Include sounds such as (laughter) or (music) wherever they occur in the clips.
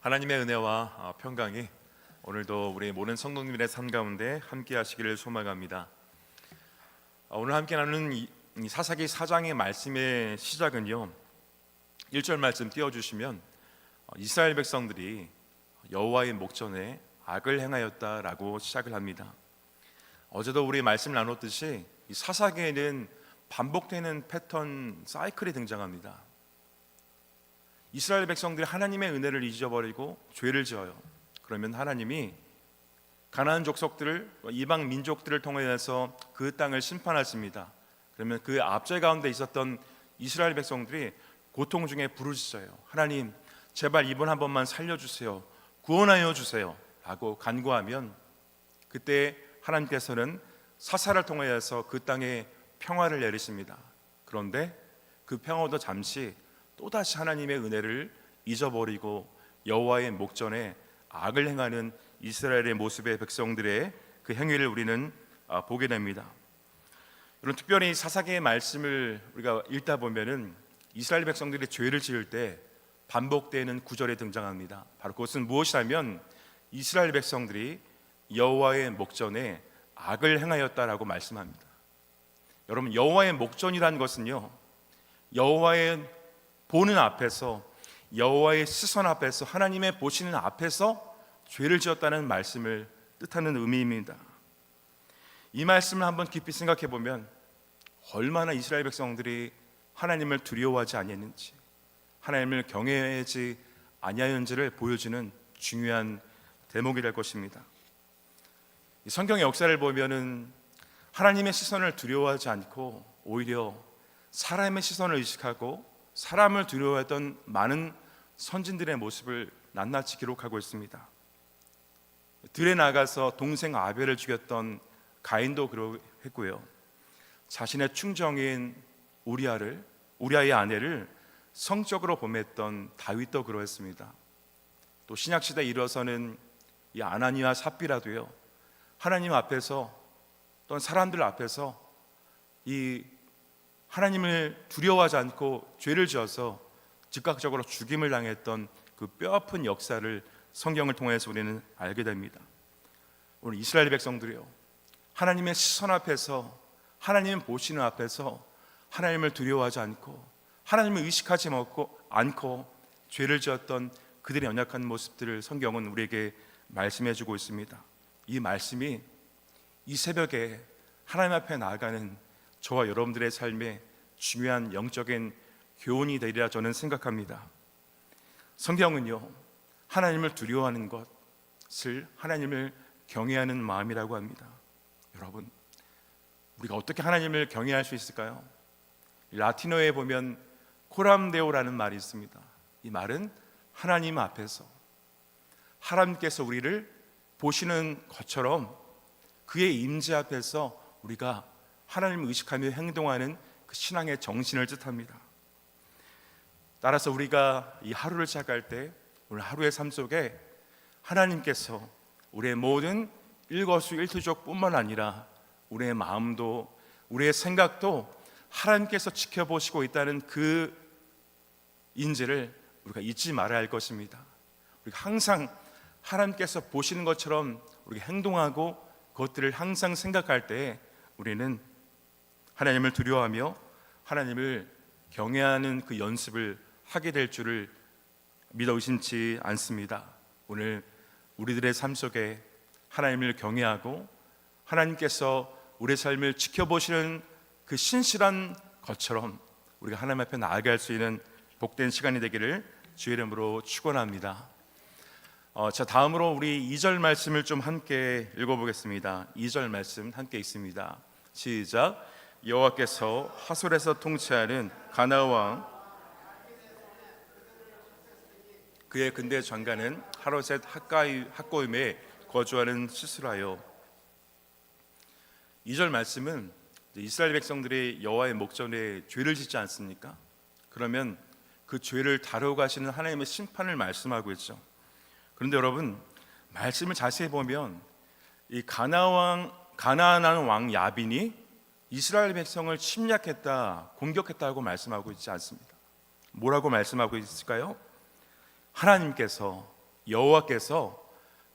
하나님의 은혜와 어, 평강이 오늘도 우리 모든 성도님들의 삶 가운데 함께 하시기를 소망합니다. 어, 오늘 함께 나누는 사사기 4장의 말씀의 시작은요. 1절 말씀 띄워 주시면 어, 이스라엘 백성들이 여호와의 목전에 악을 행하였다라고 시작을 합니다. 어제도 우리 말씀 나눴듯이 이 사사기에는 반복되는 패턴 사이클이 등장합니다. 이스라엘 백성들이 하나님의 은혜를 잊어버리고 죄를 지어요. 그러면 하나님이 가나안 족속들을 이방 민족들을 통해서 그 땅을 심판하십니다. 그러면 그 앞절 가운데 있었던 이스라엘 백성들이 고통 중에 부르짖어요. 하나님, 제발 이번 한 번만 살려 주세요. 구원하여 주세요. 라고 간구하면 그때 하나님께서는 사사를 통하여서 그 땅에 평화를 내리십니다. 그런데 그 평화도 잠시 또다시 하나님의 은혜를 잊어버리고 여호와의 목전에 악을 행하는 이스라엘의 모습의 백성들의 그 행위를 우리는 아, 보게 됩니다. 여러분 특별히 사사기의 말씀을 우리가 읽다 보면은 이스라엘 백성들이 죄를 지을 때 반복되는 구절에 등장합니다. 바로 그것은 무엇이냐면 이스라엘 백성들이 여호와의 목전에 악을 행하였다라고 말씀합니다. 여러분 여호와의 목전이라는 것은요 여호와의 보는 앞에서 여호와의 시선 앞에서 하나님의 보시는 앞에서 죄를 지었다는 말씀을 뜻하는 의미입니다. 이 말씀을 한번 깊이 생각해 보면 얼마나 이스라엘 백성들이 하나님을 두려워하지 아니했는지 하나님을 경외하지 아니하였는지를 보여주는 중요한 대목이 될 것입니다. 이 성경의 역사를 보면은 하나님의 시선을 두려워하지 않고 오히려 사람의 시선을 의식하고 사람을 두려워했던 많은 선진들의 모습을 낱낱이 기록하고 있습니다. 들에 나가서 동생 아벨을 죽였던 가인도 그러했고요. 자신의 충정인 우리아를 우리아의 아내를 성적으로 범했던 다윗도 그러했습니다. 또 신약 시대에 이르러서는 이 아나니와 삽비라도요. 하나님 앞에서 또는 사람들 앞에서 이 하나님을 두려워하지 않고 죄를 지어서 즉각적으로 죽임을 당했던 그 뼈아픈 역사를 성경을 통해서 우리는 알게 됩니다. 오늘 이스라엘 백성들이요. 하나님의 시선 앞에서 하나님 보시는 앞에서 하나님을 두려워하지 않고 하나님을 의식하지 않고 죄를 지었던 그들의 연약한 모습들을 성경은 우리에게 말씀해 주고 있습니다. 이 말씀이 이 새벽에 하나님 앞에 나아가는 저와 여러분들의 삶에 중요한 영적인 교훈이 되리라 저는 생각합니다. 성경은요, 하나님을 두려워하는 것을 하나님을 경외하는 마음이라고 합니다. 여러분, 우리가 어떻게 하나님을 경외할 수 있을까요? 라틴어에 보면 코람데오라는 말이 있습니다. 이 말은 하나님 앞에서 하나님께서 우리를 보시는 것처럼 그의 임재 앞에서 우리가 하나님을 의식하며 행동하는 그 신앙의 정신을 뜻합니다. 따라서 우리가 이 하루를 시작할 때 오늘 하루의 삶 속에 하나님께서 우리의 모든 일거수일투족뿐만 아니라 우리의 마음도 우리의 생각도 하나님께서 지켜보시고 있다는 그 인지를 우리가 잊지 말아야 할 것입니다. 우리가 항상 하나님께서 보시는 것처럼 우리가 행동하고 그것들을 항상 생각할 때 우리는 하나님을 두려워하며 하나님을 경외하는 그 연습을 하게 될 줄을 믿어 의심치 않습니다. 오늘 우리들의 삶 속에 하나님을 경외하고 하나님께서 우리의 삶을 지켜보시는 그 신실한 것처럼 우리가 하나님 앞에 나아갈 수 있는 복된 시간이 되기를 주의 이름으로 축원합니다. 어, 자 다음으로 우리 2절 말씀을 좀 함께 읽어보겠습니다. 2절 말씀 함께 있습니다. 시작. 여호와께서 하솔에서 통치하는 가나 왕 그의 근대 장관은 학가이 학고임에 거주하는 시스라요. 2절 말씀은 이스라엘 백성들이 여호와의 목전에 죄를 짓지 않습니까? 그러면 그 죄를 다루고 가시는 하나님의 심판을 말씀하고 있죠. 그런데 여러분 말씀을 자세히 보면 이 가나 왕 가나안 왕 야빈이 이스라엘 백성을 침략했다, 공격했다고 말씀하고 있지 않습니다. 뭐라고 말씀하고 있을까요? 하나님께서 여호와께서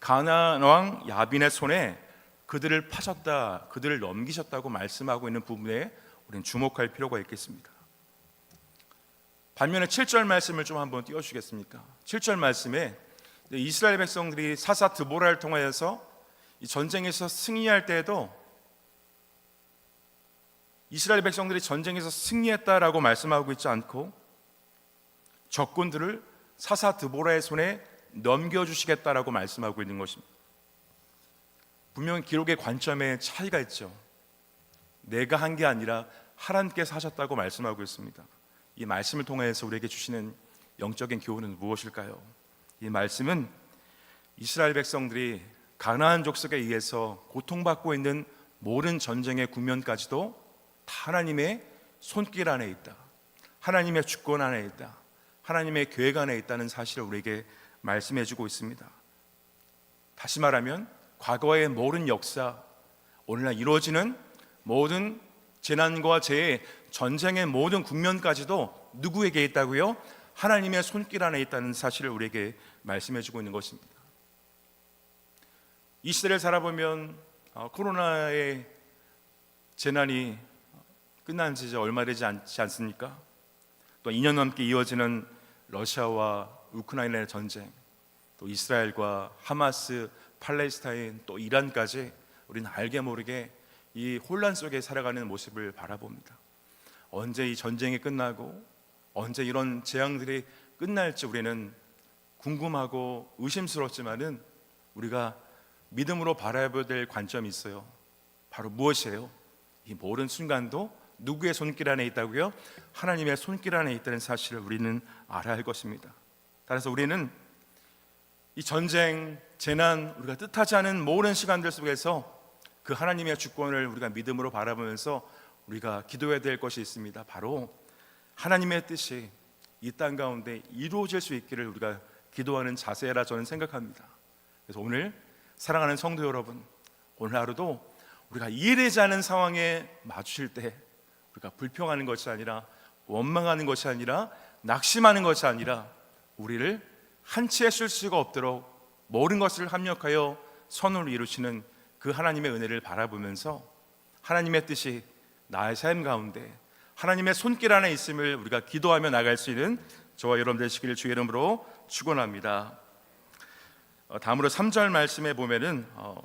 가나안 왕 야빈의 손에 그들을 파셨다, 그들을 넘기셨다고 말씀하고 있는 부분에 우리는 주목할 필요가 있겠습니다. 반면에 7절 말씀을 좀 한번 띄워주시겠습니까? 7절 말씀에 이스라엘 백성들이 사사 드보라를 통하여서 이 전쟁에서 승리할 때에도 이스라엘 백성들이 전쟁에서 승리했다라고 말씀하고 있지 않고 적군들을 사사 드보라의 손에 넘겨주시겠다라고 말씀하고 있는 것입니다. 분명 기록의 관점에 차이가 있죠. 내가 한 게 아니라 하나님께서 하셨다고 말씀하고 있습니다. 이 말씀을 통해서 우리에게 주시는 영적인 교훈은 무엇일까요? 이 말씀은 이스라엘 백성들이 가나안 족속에 의해서 고통받고 있는 모든 전쟁의 국면까지도 다 하나님의 손길 안에 있다. 하나님의 주권 안에 있다. 하나님의 계획 안에 있다는 사실을 우리에게 말씀해 주고 있습니다. 다시 말하면 과거의 모든 역사, 오늘날 이루어지는 모든 재난과 재해, 전쟁의 모든 국면까지도 누구에게 있다고요? 하나님의 손길 안에 있다는 사실을 우리에게 말씀해 주고 있는 것입니다. 이 시대를 살아보면 어, 코로나의 재난이 끝난 지 이제 얼마 되지 않지 않습니까? 또 2년 넘게 이어지는 러시아와 우크라이나의 전쟁, 또 이스라엘과 하마스, 팔레스타인, 또 이란까지 우리는 알게 모르게 이 혼란 속에 살아가는 모습을 바라봅니다. 언제 이 전쟁이 끝나고 언제 이런 재앙들이 끝날지 우리는 궁금하고 의심스럽지만은 우리가 믿음으로 바라봐야 될 관점이 있어요. 바로 무엇이에요? 이 모든 순간도 누구의 손길 안에 있다고요? 하나님의 손길 안에 있다는 사실을 우리는 알아야 할 것입니다. 따라서 우리는 이 전쟁, 재난, 우리가 뜻하지 않은 모든 시간들 속에서 그 하나님의 주권을 우리가 믿음으로 바라보면서 우리가 기도해야 될 것이 있습니다. 바로 하나님의 뜻이 이 땅 가운데 이루어질 수 있기를 우리가 기도하는 자세라 저는 생각합니다. 그래서 오늘 사랑하는 성도 여러분, 오늘 하루도 우리가 이해되지 않은 상황에 맞추실 때 우리가 불평하는 것이 아니라 원망하는 것이 아니라 낙심하는 것이 아니라 우리를 한치에 쓸 수가 없도록 모든 것을 합력하여 선을 이루시는 그 하나님의 은혜를 바라보면서 하나님의 뜻이 나의 삶 가운데 하나님의 손길 안에 있음을 우리가 기도하며 나갈 수 있는 저와 여러분 되시기를 주의 이름으로 축원합니다. 어, 다음으로 3절 말씀에 보면은 어,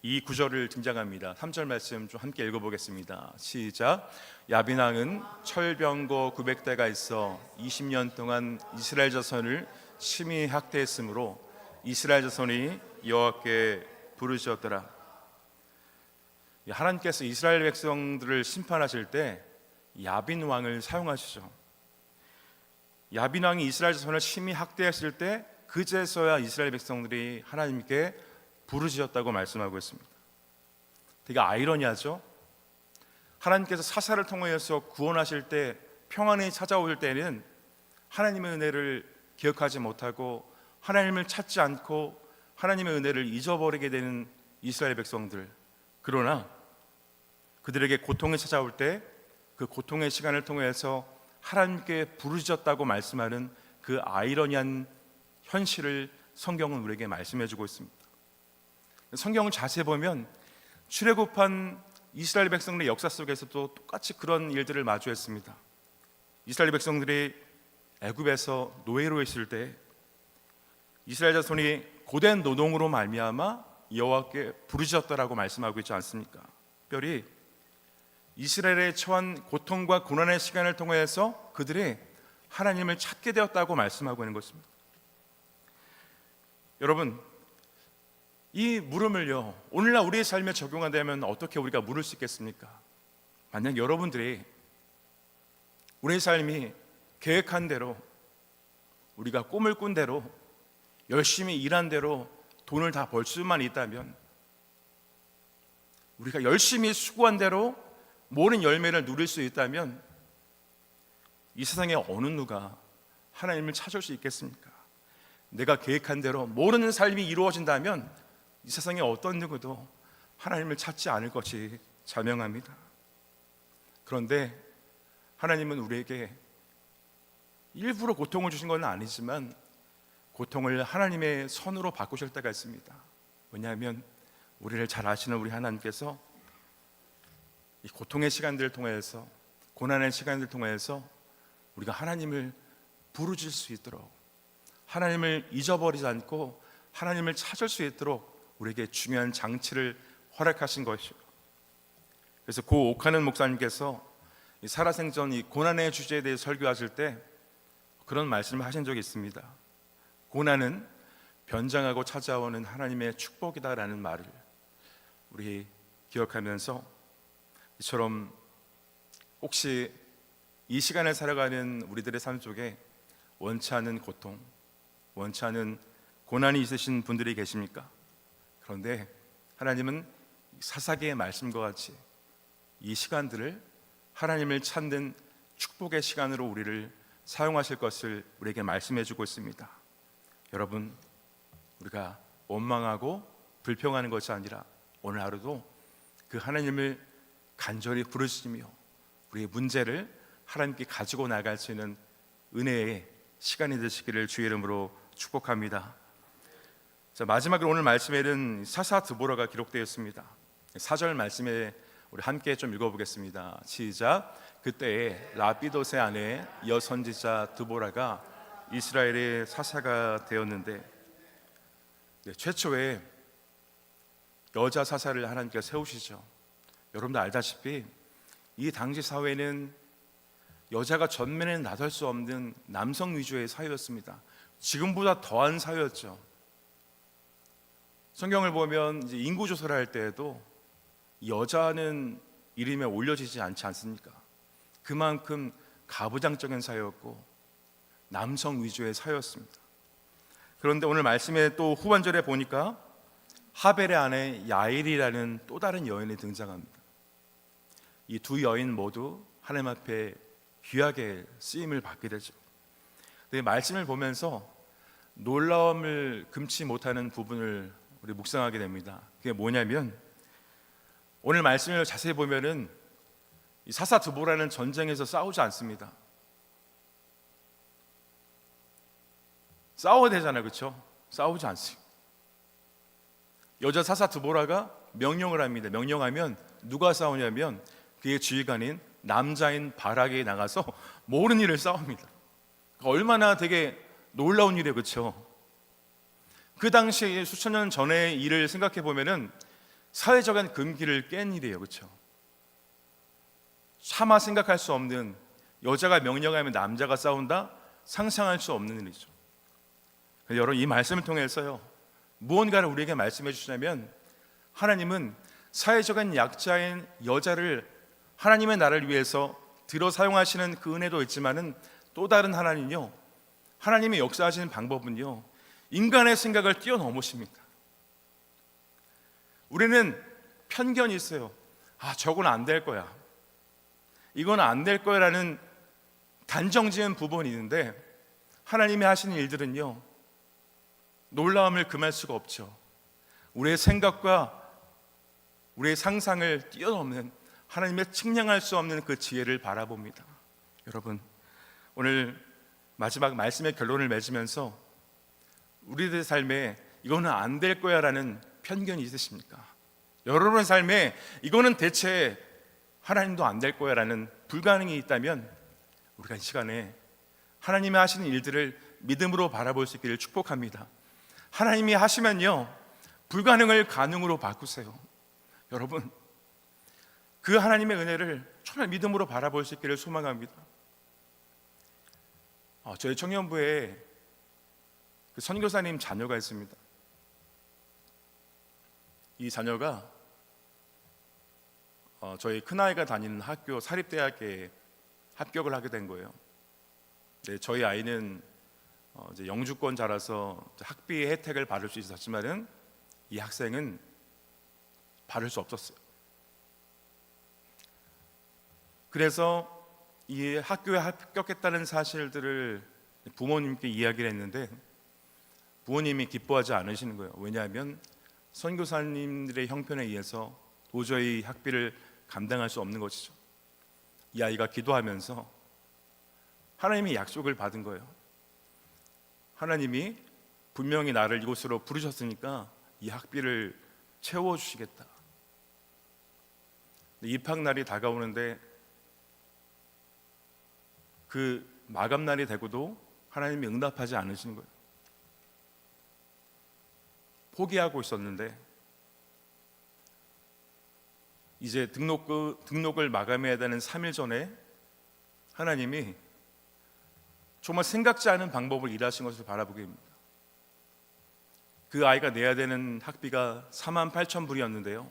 이 구절을 등장합니다. 3절 말씀 좀 함께 읽어보겠습니다. 시작. 야빈왕은 철병거 900대가 있어 20년 동안 이스라엘 자손을 심히 학대했으므로 이스라엘 자손이 여호와께 부르짖었더라. 하나님께서 이스라엘 백성들을 심판하실 때 야빈 왕을 사용하시죠. 야빈 왕이 이스라엘 자손을 심히 학대했을 때 그제서야 이스라엘 백성들이 하나님께 부르짖었다고 말씀하고 있습니다. 되게 아이러니하죠. 하나님께서 사사를 통하여서 구원하실 때 평안이 찾아올 때는 하나님의 은혜를 기억하지 못하고 하나님을 찾지 않고 하나님의 은혜를 잊어버리게 되는 이스라엘 백성들. 그러나 그들에게 고통이 찾아올 때 그 고통의 시간을 통해서 하나님께 부르짖었다고 말씀하는 그 아이러니한 현실을 성경은 우리에게 말씀해 주고 있습니다. 성경을 자세히 보면 출애굽한 이스라엘 백성들의 역사 속에서도 똑같이 그런 일들을 마주했습니다. 이스라엘 백성들이 애굽에서 노예로 있을 때 이스라엘 자손이 고된 노동으로 말미암아 여호와께 부르짖었다라고 말씀하고 있지 않습니까? 특별히 이스라엘에 처한 고통과 고난의 시간을 통해서 그들이 하나님을 찾게 되었다고 말씀하고 있는 것입니다. 여러분, 이 물음을요, 오늘날 우리의 삶에 적용한다면 어떻게 우리가 물을 수 있겠습니까? 만약 여러분들이 우리의 삶이 계획한 대로 우리가 꿈을 꾼 대로 열심히 일한 대로 돈을 다 벌 수만 있다면 우리가 열심히 수고한 대로 모든 열매를 누릴 수 있다면 이 세상에 어느 누가 하나님을 찾을 수 있겠습니까? 내가 계획한 대로 모든 삶이 이루어진다면 이 세상에 어떤 누구도 하나님을 찾지 않을 것이 자명합니다. 그런데 하나님은 우리에게 일부러 고통을 주신 건 아니지만 고통을 하나님의 선으로 바꾸실 때가 있습니다. 왜냐하면 우리를 잘 아시는 우리 하나님께서 이 고통의 시간들을 통해서 고난의 시간들을 통해서 우리가 하나님을 부르질 수 있도록 하나님을 잊어버리지 않고 하나님을 찾을 수 있도록 우리에게 중요한 장치를 허락하신 것이요. 그래서 고 옥하는 목사님께서 이 살아생전 이 고난의 주제에 대해 설교하실 때 그런 말씀을 하신 적이 있습니다. 고난은 변장하고 찾아오는 하나님의 축복이다라는 말을 우리 기억하면서 이처럼 혹시 이 시간을 살아가는 우리들의 삶 속에 원치 않은 고통, 원치 않은 고난이 있으신 분들이 계십니까? 그런데 하나님은 사사기의 말씀과 같이 이 시간들을 하나님을 찾는 축복의 시간으로 우리를 사용하실 것을 우리에게 말씀해 주고 있습니다. 여러분, 우리가 원망하고 불평하는 것이 아니라 오늘 하루도 그 하나님을 간절히 부르시며 우리의 문제를 하나님께 가지고 나갈 수 있는 은혜의 시간이 되시기를 주의 이름으로 축복합니다. 자, 마지막으로 오늘 말씀에 는 사사 드보라가 기록되었습니다. 사절 말씀에 우리 함께 좀 읽어보겠습니다. 시작. 그때에 라피도세 아내 여선지자 드보라가 이스라엘의 사사가 되었는데 네, 최초의 여자 사사를 하나님께서 세우시죠. 여러분도 알다시피 이 당시 사회는 여자가 전면에 나설 수 없는 남성 위주의 사회였습니다. 지금보다 더한 사회였죠. 성경을 보면 이제 인구 조사를 할 때에도 여자는 이름에 올려지지 않지 않습니까? 그만큼 가부장적인 사회였고 남성 위주의 사회였습니다. 그런데 오늘 말씀에 또 후반절에 보니까 하벨의 아내 야일이라는 또 다른 여인이 등장합니다. 이 두 여인 모두 하나님 앞에 귀하게 쓰임을 받게 되죠. 근데 말씀을 보면서 놀라움을 금치 못하는 부분을 우리 묵상하게 됩니다. 그게 뭐냐면 오늘 말씀을 자세히 보면은 이 사사 드보라는 전쟁에서 싸우지 않습니다. 싸워야 되잖아요, 그렇죠? 싸우지 않습니다. 여자 사사 드보라가 명령을 합니다. 명령하면 누가 싸우냐면 그의 지휘관인 남자인 바락에 나가서 (laughs) 모르는 일을 싸웁니다. 얼마나 되게 놀라운 일이에요, 그렇죠? 그 당시에 수천 년 전의 일을 생각해 보면은 사회적인 금기를 깬 일이에요, 그렇죠? 차마 생각할 수 없는 여자가 명령하면 남자가 싸운다 상상할 수 없는 일이죠. 여러분 이 말씀을 통해서요 무언가를 우리에게 말씀해 주시냐면 하나님은 사회적인 약자인 여자를 하나님의 나를 위해서 들어 사용하시는 그 은혜도 있지만은 또 다른 하나님요 하나님의 역사하시는 방법은요 인간의 생각을 뛰어넘으십니다. 우리는 편견이 있어요. 아 저건 안 될 거야. 이건 안 될 거야라는 단정 지은 부분이 있는데 하나님이 하시는 일들은요 놀라움을 금할 수가 없죠. 우리의 생각과 우리의 상상을 뛰어넘는 하나님의 측량할 수 없는 그 지혜를 바라봅니다. 여러분, 오늘 마지막 말씀의 결론을 맺으면서 우리들의 삶에 이거는 안 될 거야라는 편견이 있으십니까? 여러분의 삶에 이거는 대체 하나님도 안 될 거야라는 불가능이 있다면 우리가 이 시간에 하나님이 하시는 일들을 믿음으로 바라볼 수 있기를 축복합니다. 하나님이 하시면요 불가능을 가능으로 바꾸세요. 여러분 그 하나님의 은혜를 정말 믿음으로 바라볼 수 있기를 소망합니다. 어, 저희 청년부에 그 선교사님 자녀가 있습니다. 이 자녀가 어, 저희 큰아이가 다니는 학교 사립대학에 합격을 하게 된 거예요. 네, 저희 아이는 어, 이제 영주권 자라서 학비 혜택을 받을 수 있었지만은 이 학생은 받을 수 없었어요. 그래서 이 학교에 합격했다는 사실들을 부모님께 이야기를 했는데 부모님이 기뻐하지 않으시는 거예요. 왜냐하면 선교사님들의 형편에 의해서 도저히 학비를 감당할 수 없는 것이죠. 이 아이가 기도하면서 하나님의 약속을 받은 거예요. 하나님이 분명히 나를 이곳으로 부르셨으니까 이 학비를 채워 주시겠다. 입학 날이 다가오는데 그 마감 날이 되고도 하나님이 응답하지 않으시는 거예요. 포기하고 있었는데 이제 등록 등록을 마감해야 되는 3일 전에 하나님이 정말 생각지 않은 방법을 일하신 것을 바라보게 됩니다. 그 아이가 내야 되는 학비가 4만 8천 불이었는데요.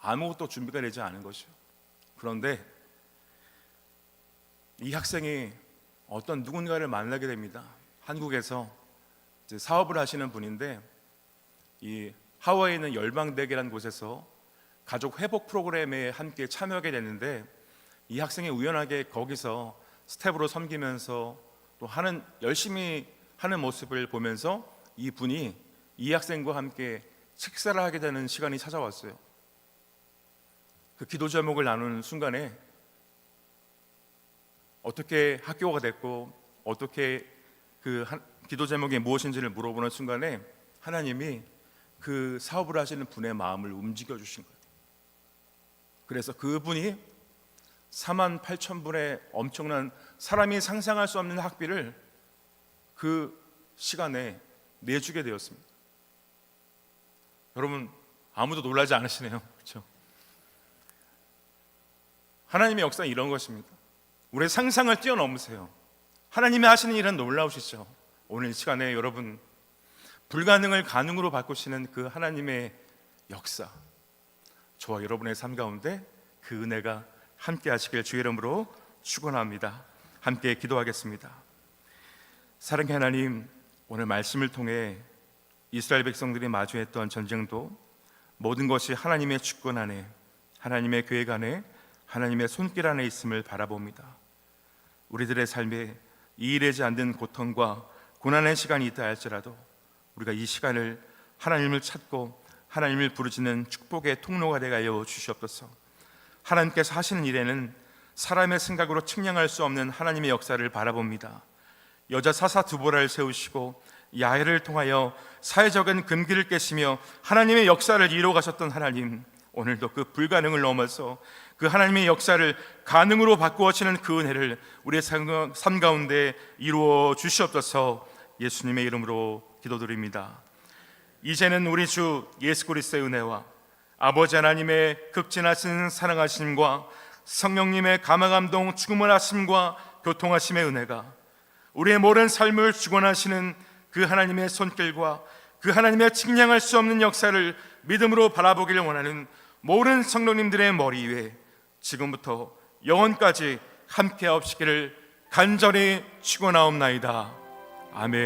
아무것도 준비가 되지 않은 것이요. 그런데 이 학생이 어떤 누군가를 만나게 됩니다. 한국에서 사업을 하시는 분인데 이 하와이에 있는 열방대교라는 곳에서 가족 회복 프로그램에 함께 참여하게 됐는데 이 학생이 우연하게 거기서 스텝으로 섬기면서 또 하는 열심히 하는 모습을 보면서 이 분이 이 학생과 함께 식사를 하게 되는 시간이 찾아왔어요. 그 기도 제목을 나누는 순간에 어떻게 학교가 됐고 어떻게 그 한- 기도 제목이 무엇인지를 물어보는 순간에 하나님이 그 사업을 하시는 분의 마음을 움직여 주신 거예요. 그래서 그분이 4만 8천 분의 엄청난 사람이 상상할 수 없는 학비를 그 시간에 내주게 되었습니다. 여러분 아무도 놀라지 않으시네요. (laughs) 그렇죠? 하나님의 역사는 이런 것입니다. 우리의 상상을 뛰어넘으세요. 하나님이 하시는 일은 놀라우시죠. 오늘 이 시간에 여러분 불가능을 가능으로 바꾸시는 그 하나님의 역사 저와 여러분의 삶 가운데 그 은혜가 함께 하시길 주의 이름으로 축원합니다. 함께 기도하겠습니다. 사랑의 하나님, 오늘 말씀을 통해 이스라엘 백성들이 마주했던 전쟁도 모든 것이 하나님의 주권 안에 하나님의 계획 안에 하나님의 손길 안에 있음을 바라봅니다. 우리들의 삶에 이일하지 않는 고통과 고난의 시간이 있다 할지라도 우리가 이 시간을 하나님을 찾고 하나님을 부르짖는 축복의 통로가 되게 하여 주시옵소서. 하나님께서 하시는 일에는 사람의 생각으로 측량할 수 없는 하나님의 역사를 바라봅니다. 여자 사사 두보라를 세우시고 야훼를 통하여 사회적인 금기를 깨시며 하나님의 역사를 이루어 가셨던 하나님 오늘도 그 불가능을 넘어서 그 하나님의 역사를 가능으로 바꾸어지는 그 은혜를 우리의 삶삶 가운데 이루어 주시옵소서 예수님의 이름으로 기도드립니다. 이제는 우리 주 예수 그리스도의 은혜와 아버지 하나님의 극진하신 사랑하심과 성령님의 감화감동 충만하심과 교통하심의 은혜가 우리의 모든 삶을 주관하시는 그 하나님의 손길과 그 하나님의 측량할 수 없는 역사를 믿음으로 바라보기를 원하는 모든 성도님들의 머리 위에 지금부터 영원까지 함께 하옵시기를 간절히 축원하옵나이다. 아멘.